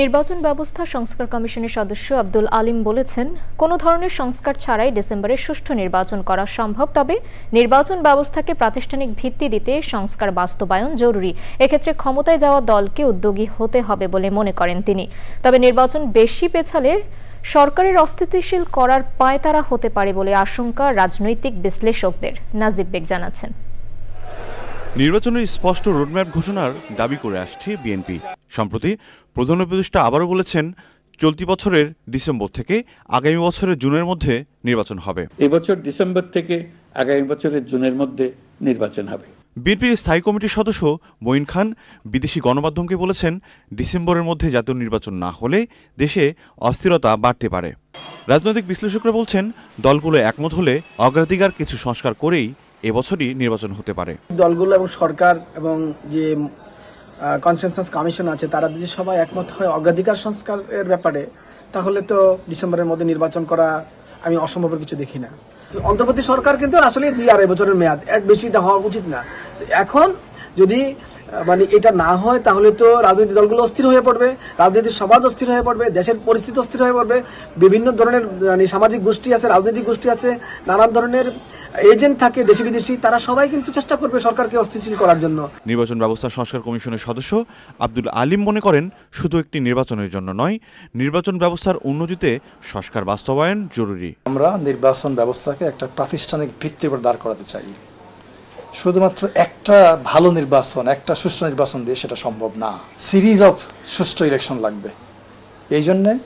নির্বাচন ব্যবস্থা সংস্কার কমিশনের সদস্য আব্দুল আলিম বলেছেন, কোনো ধরনের সংস্কার ছাড়াই ডিসেম্বরে সুষ্ঠু নির্বাচন করা সম্ভব, তবে নির্বাচন ব্যবস্থাকে প্রাতিষ্ঠানিক ভিত্তি দিতে সংস্কার বাস্তবায়ন জরুরি। এক্ষেত্রে ক্ষমতায় যাওয়া দলকে উদ্যোগী হতে হবে বলে মনে করেন তিনি। তবে নির্বাচন বেশি পেছালে সরকারের অস্থিতিশীল করার পায়তারা হতে পারে বলে আশঙ্কা রাজনৈতিক বিশ্লেষকদের। নাজিব বেগ জানাচ্ছেন। নির্বাচনের স্পষ্ট রোডম্যাপ ঘোষণার দাবি করে আসছে বিএনপি। সম্প্রতি প্রধান উপদেষ্টা আবারও বলেছেন চলতি বছরের ডিসেম্বর থেকে আগামী বছরের জুনের মধ্যে নির্বাচন হবে। এবছর ডিসেম্বর থেকে আগামী বছরের জুনের মধ্যে নির্বাচন হবে। বিএনপির স্থায়ী কমিটির সদস্য মঈন খান বিদেশি গণমাধ্যমকে বলেছেন ডিসেম্বরের মধ্যে জাতীয় নির্বাচন না হলে দেশে অস্থিরতা বাড়তে পারে। রাজনৈতিক বিশ্লেষকরা বলছেন দলগুলো একমত হলে অগ্রাধিকার কিছু সংস্কার করেই এবছরই নির্বাচন হতে পারে। দলগুলো এবং সরকার এবং যে কনসেনসাস কমিশন আছে, তারা যদি সবাই একমত হয় অগ্রাধিকার সংস্কারের ব্যাপারে, তাহলে তো ডিসেম্বরের মধ্যে নির্বাচন করা আমি অসম্ভবের কিছু দেখি না। অন্তর্বর্তী সরকার কিন্তু আসলে দুই আড়াই বছরের মেয়াদ এক বেশিটা হওয়া উচিত না। এখন যদি মানে এটা না হয় তাহলে তো রাজনৈতিক দলগুলো অস্থির হয়ে পড়বে রাজনৈতিক সমাজ অস্থির হয়ে পড়বে দেশের পরিস্থিতি অস্থির হয়ে পড়বে বিভিন্ন ধরনের মানে সামাজিক গোষ্ঠী আছে রাজনৈতিক গোষ্ঠী আছে নানান ধরনের এজেন্ট থাকে দেশি বিদেশি তারা সবাই কিন্তু চেষ্টা করবে সরকারকে অস্থিতিশীল করার জন্য। নির্বাচন ব্যবস্থা সংস্কার কমিশনের সদস্য আব্দুল আলিম মনে করেন শুধু একটি নির্বাচনের জন্য নয় নির্বাচন ব্যবস্থার উন্নতিতে সংস্কার বাস্তবায়ন জরুরি। আমরা নির্বাচন ব্যবস্থাকে একটা প্রাতিষ্ঠানিক ভিত্তির উপর দাঁড় করাতে চাই। শুধুমাত্র একটা ভালো নির্বাচন, একটা সুষ্ঠু নির্বাচন দিয়ে সেটা সম্ভব না। সিরিজ অফ সুষ্ঠু ইলেকশন লাগবে। এই জন্যে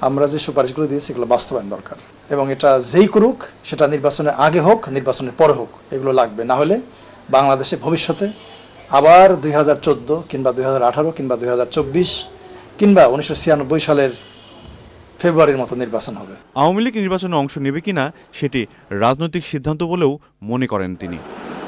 আমরা যে সুপারিশগুলো দিয়েছি সেগুলো বাস্তবায়ন দরকার। এবং এটা যেই করুক, সেটা নির্বাচনের আগে হোক, নির্বাচনের পরে হোক, এগুলো লাগবে। না হলে বাংলাদেশে ভবিষ্যতে আবার দুই হাজার চোদ্দ কিংবা দুই হাজার আঠারো কিংবা দুই হাজার চব্বিশ কিংবা উনিশশো ছিয়ানব্বই সালের ফেব্রুয়ারির মতো নির্বাচন হবে। আওয়ামী লীগ নির্বাচনে অংশ নেবে কিনা, সেটি রাজনৈতিক সিদ্ধান্ত বলেও মনে করেন তিনি।